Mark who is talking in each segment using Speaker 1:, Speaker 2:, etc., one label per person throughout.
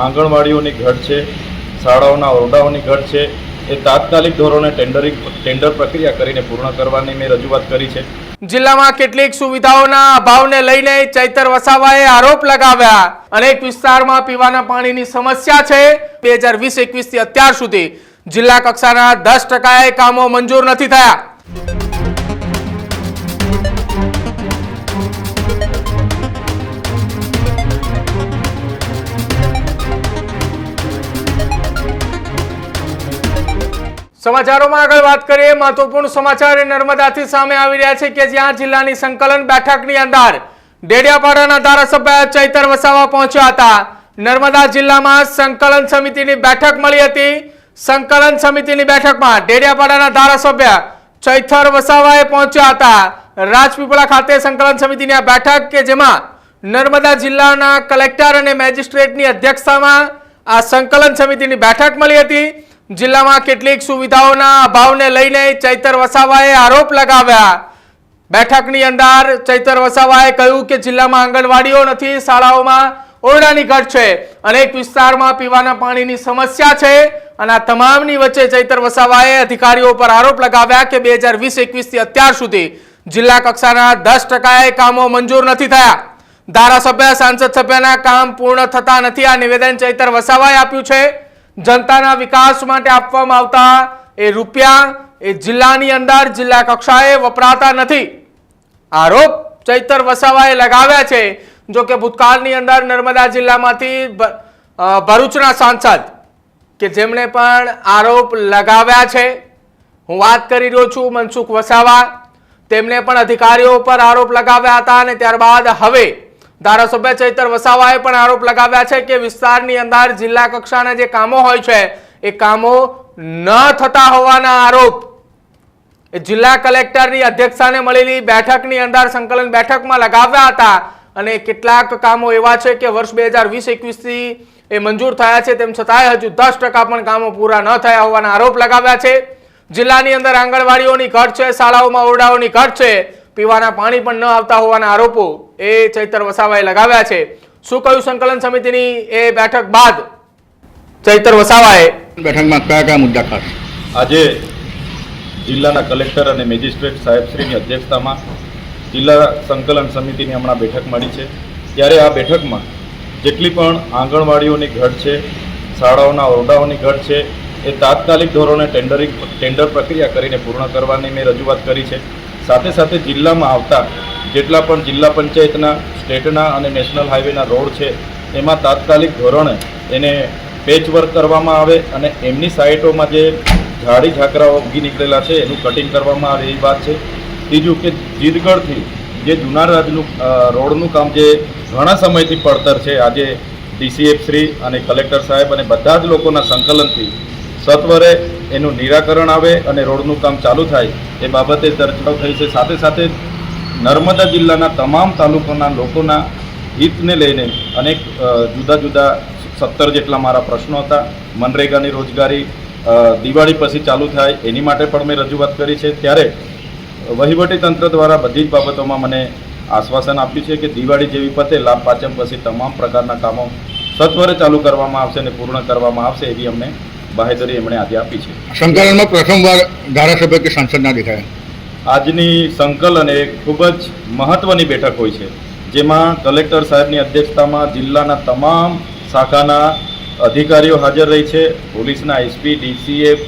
Speaker 1: આંગણવાડીઓની ઘટ છે, શાળાઓના ઓરડાઓની ઘટ છે, એ તાત્કાલિક ધોરણે ટેન્ડરિંગ, ટેન્ડર પ્રક્રિયા કરીને પૂર્ણ કરવાની મેં રજૂઆત કરી છે.
Speaker 2: જિલ્લામાં કેટલીક સુવિધાઓના અભાવને લઈને ચૈતર વસાવાએ આરોપ લગાવ્યા. અનેક વિસ્તારમાં પીવાના પાણીની સમસ્યા છે. બે હજાર વીસ, એકવીસથી અત્યાર સુધી જિલ્લા કક્ષાના દસ ટકાએ કામો મંજૂર નથી થયા. સમાચારોમાં આગળ વાત કરીએ, મહત્વપૂર્ણ સમાચાર એ નર્મદાથી સામે આવી રહ્યા છે કે જ્યાં જિલ્લાની સંકલન બેઠકની અંદર ડેડિયાપાડાના ધારાસભ્ય ચૈતર વસાવા પહોંચ્યા હતા. નર્મદા જિલ્લામાં સંકલન સમિતિની બેઠક મળી હતી. સંકલન સમિતિની બેઠકમાં ડેડિયાપાડાના ધારાસભ્ય ચૈથર વસાવાએ પહોંચ્યા હતા. રાજપીપળા ખાતે સંકલન સમિતિની આ બેઠક કે જેમાં નર્મદા જિલ્લાના કલેક્ટર અને મેજિસ્ટ્રેટની અધ્યક્ષતામાં આ સંકલન સમિતિની બેઠક મળી હતી. જિલ્લામાં કેટલીક સુવિધાઓના અભાવને લઈને ચૈતર વસાવાએ આરોપ લગાવ્યા. બેઠકની અંદર ચૈતર વસાવાએ કહ્યું કે જિલ્લામાં આંગણવાડીઓ નથી, શાળાઓમાં ઓરડાની ઘટ છે. અનેક વિસ્તારમાં પીવાના પાણીની સમસ્યા છે અને આ તમામની વચ્ચે ચૈતર વસાવાએ અધિકારીઓ પર આરોપ લગાવ્યા કે બે હજાર વીસ એકવીસથી અત્યાર સુધી જિલ્લા કક્ષાના દસ ટકાએ કામો મંજૂર નથી થયા. ધારાસભ્ય, સાંસદ સભ્યના કામ પૂર્ણ થતા નથી. આ નિવેદન ચૈતર વસાવાએ આપ્યું છે. જનતાના વિકાસ માટે આપવામાં આવતા એ રૂપિયા એ જિલ્લાની અંદર જિલ્લા કક્ષાએ વપરાતા નથી. આરોપ ચૈતર વસાવાએ લગાવ્યા છે, જો કે ભૂતકાળની અંદર નર્મદા જિલ્લામાંથી ભરૂચના સાંસદ કે જેમણે પણ આરોપ લગાવ્યા છે. હું વાત કરી રહ્યો છું મનસુખ વસાવા. તેમણે પણ અધિકારીઓ પર આરોપ લગાવ્યા હતા અને ત્યારબાદ હવે ધારાસભ્ય ચૈતર વસાવાએ પણ આરોપ લગાવ્યા છે કે વિસ્તારની અંદર જિલ્લા કક્ષાના જે કામો હોય છે, એ કામો ન થતા હોવાના આરોપ. જિલ્લા કલેક્ટરની અધ્યક્ષતાને મળેલી બેઠકની અંદર સંકલન બેઠકમાં લગાવ્યા હતા અને કેટલાક કામો એવા છે કે વર્ષ બે હજાર વીસ એકવીસથી એ મંજૂર થયા છે, તેમ છતાંય હજુ દસ ટકા પણ કામો પૂરા ન થયા હોવાના આરોપ લગાવ્યા છે. જિલ્લાની અંદર આંગણવાડીઓની ઘટ છે, શાળાઓમાં ઓરડાઓની ઘટ છે પીવાના પાણી પણ ન આવતા હોવાના આરોપો એ ચૈતર વસાવાએ લગાવ્યા છે. શું કહ્યું સંકલન સમિતિની એ બેઠક બાદ? ચૈતર વસાવાએ
Speaker 3: બેઠકમાં કયા કયા મુદ્દા ખાસ?
Speaker 1: આજે જિલ્લાના કલેક્ટર અને મેજિસ્ટ્રેટ સાહેબશ્રીની અધ્યક્ષતામાં જિલ્લા સંકલન સમિતિની હમણાં બેઠક મળી છે. ત્યારે આ બેઠકમાં જેટલી પણ આંગણવાડીઓની ઘટ છે શાળાઓના ઓરડાઓની ઘટ છે એ તાત્કાલિક ધોરણે ટેન્ડરિંગ ટેન્ડર પ્રક્રિયા કરીને પૂર્ણ કરવાની મેં રજૂઆત કરી છે. સાથે સાથે જિલ્લામાં આવતા જેટલા પણ જિલ્લા પંચાયતના, સ્ટેટના અને નેશનલ હાઈવેના રોડ છે, એમાં તાત્કાલિક ધોરણે એને પેચવર્ક કરવામાં આવે અને એમની સાઇટોમાં જે ઝાડી ઝાકરાઓ ઉગી નીકળેલા છે, એનું કટિંગ કરવામાં આવે એવી વાત છે. ત્રીજું કે જીરગઢથી જે જુનારાજનું રોડનું કામ જે ઘણા સમયથી પડતર છે, આજે ડીસીએફ શ્રી અને કલેક્ટર સાહેબ અને બધા જ લોકોના સંકલનથી, સત્વરે એનું નિરાકરણ આવે અને રોડનું કામ ચાલુ થાય, એ બાબતે ચર્ચાઓ થઈ છે. સાથે સાથે નર્મદા જિલ્લાના તમામ તાલુકાના લોકોના હિતને લઈને અનેક જુદા જુદા સત્તર જેટલા મારા પ્રશ્નો હતા. મનરેગાની રોજગારી દિવાળી પછી ચાલુ થાય, એની માટે પણ મેં રજૂઆત કરી છે. ત્યારે વહીવટી તંત્ર દ્વારા બધી જ બાબતોમાં મને આશ્વાસન આપ્યું છે કે દિવાળી જેવી પતે લાભ પાંચમ પછી તમામ પ્રકારના કામો સત્વરે ચાલુ કરવામાં આવશે અને પૂર્ણ કરવામાં આવશે એવી અમને બાહેધરી એમણે આજે આપી છે.
Speaker 3: સંકલનમાં પ્રથમવાર ધારાસભ્ય કે સાંસદના દેખાયા.
Speaker 1: આજની સંકલન એ ખૂબ જ મહત્ત્વની બેઠક હોય છે જેમાં કલેક્ટર સાહેબની અધ્યક્ષતામાં જિલ્લાના તમામ શાખાના અધિકારીઓ હાજર રહી છે પોલીસના એસપી ડીસીએફ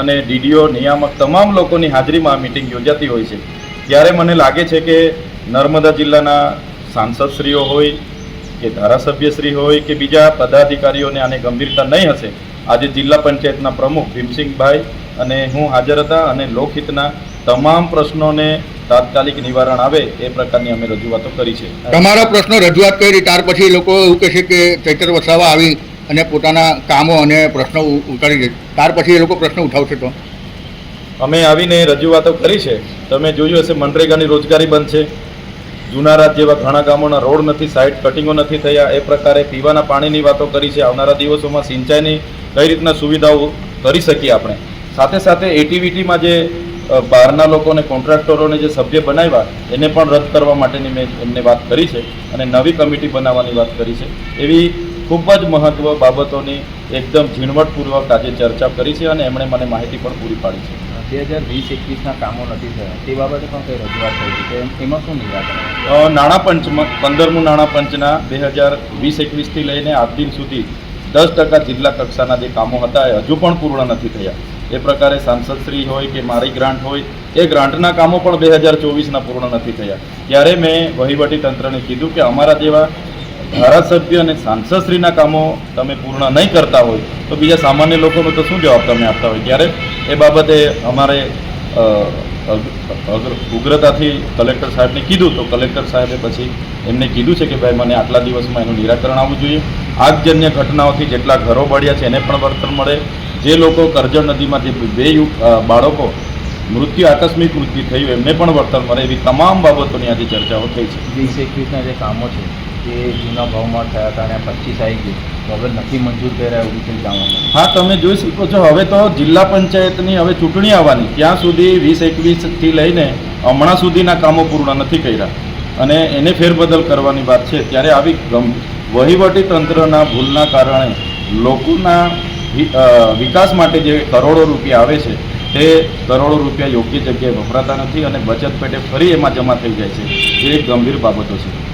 Speaker 1: અને ડીડીઓ નિયામક તમામ લોકોની હાજરીમાં આ મિટિંગ યોજાતી હોય છે. ત્યારે મને લાગે છે કે નર્મદા જિલ્લાના સાંસદશ્રીઓ હોય કે ધારાસભ્યશ્રી હોય કે બીજા પદાધિકારીઓને આને ગંભીરતા નહીં હશે આજે જિલ્લા પંચાયતના પ્રમુખ ભીમસિંહભાઈ અને હું હાજર હતા અને લોકહિતના તમામ પ્રશ્નોને તાત્કાલિક નિવારણ આવે એ પ્રકારની અમે રજૂઆતો કરી છે.
Speaker 3: તમારા પ્રશ્નો રજૂઆત કરી ત્યાર પછી લોકો એવું કહે છે કે ચૈતર વસાવા આવી અને પોતાના કામો અને પ્રશ્નો ઉતારી દે. ત્યાર પછી એ લોકો પ્રશ્ન ઉઠાવશે તો?
Speaker 1: અમે આવીને રજૂઆતો કરી છે. તમે જોયું હશે મનરેગાની રોજગારી બંધ છે. જૂના રાત જેવા ઘણા ગામોના રોડ નથી સાઇડ કટિંગો નથી થયા. એ પ્રકારે પીવાના પાણીની વાતો કરી છે. આવનારા દિવસોમાં સિંચાઈની કઈ રીતના સુવિધાઓ કરી શકીએ આપણે? સાથે સાથે એટીવીટીમાં જે બહારના લોકોને કોન્ટ્રાક્ટરોને જે સભ્ય બનાવ્યા એને પણ રદ કરવા માટેની મેં એમને વાત કરી છે અને નવી કમિટી બનાવવાની વાત કરી છે. એવી ખૂબ જ મહત્વ બાબતોની એકદમ ઝીણવટપૂર્વક આજે ચર્ચા કરી છે અને એમણે મને માહિતી પણ પૂરી પાડી છે.
Speaker 4: બે હજાર વીસ એકવીસના કામો નથી થયા. તે બાબતે પણ કંઈ રજૂઆત થઈ છે એમાં શું નિરાકરણ
Speaker 1: નાણાં પંચમાં પંદરમું નાણાં પંચના બે હજાર વીસ એકવીસથી લઈને આજ દિન સુધી દસ ટકા જિલ્લા કક્ષાના જે કામો હતા એ હજુ પણ પૂર્ણ નથી થયા. એ પ્રકારે સાંસદશ્રી હોય કે મારી ગ્રાન્ટ હોય, એ ગ્રાન્ટના કામો પણ બે હજાર ચોવીસના પૂર્ણ નથી થયા. ત્યારે મેં વહીવટી તંત્રને કીધું કે અમારા જેવા ધારાસભ્ય અને સાંસદશ્રીના કામો તમે પૂર્ણ નહીં કરતા હોય, તો બીજા સામાન્ય લોકોનો તો શું જવાબ તમે આપતા હોય? ત્યારે એ બાબતે અમારે ઉગ્રતાથી કલેક્ટર સાહેબને કીધું, તો કલેક્ટર સાહેબે પછી એમને કીધું છે કે ભાઈ મને આટલા દિવસમાં એનું નિરાકરણ આવવું જોઈએ. આગજન્ય ઘટનાઓથી જેટલા ઘરો બળ્યા છે એને પણ વળતર મળે. જે લોકો કરજણ નદીમાં જે બે બાળકો મૃત્યુ, આકસ્મિક મૃત્યુ થયું, એમને પણ વળતર મળે. એવી તમામ બાબતોની આજે ચર્ચાઓ થઈ છે.
Speaker 4: જે કામો છે એ જૂના ભાવમાં થયા હતા અને પચીસ આવી ગઈ. તો હવે નથી મંજૂર કર્યા એવું કંઈ જાણવા
Speaker 1: હા, તમે જોઈ શકો છો. હવે તો જિલ્લા પંચાયતની હવે ચૂંટણી આવવાની. ત્યાં સુધી વીસ, એકવીસથી લઈને હમણાં સુધીના કામો પૂર્ણ નથી કર્યા. અને એને ફેરબદલ કરવાની વાત છે. ત્યારે આવી વહીવટી તંત્રના ભૂલના કારણે લોકોના વિકાસ માટે જે કરોડો રૂપિયા આવે છે, તે કરોડો રૂપિયા યોગ્ય જગ્યાએ વપરાતા નથી અને બચત પેટે ફરી એમાં જમા થઈ જાય છે. એ એક ગંભીર બાબતો છે.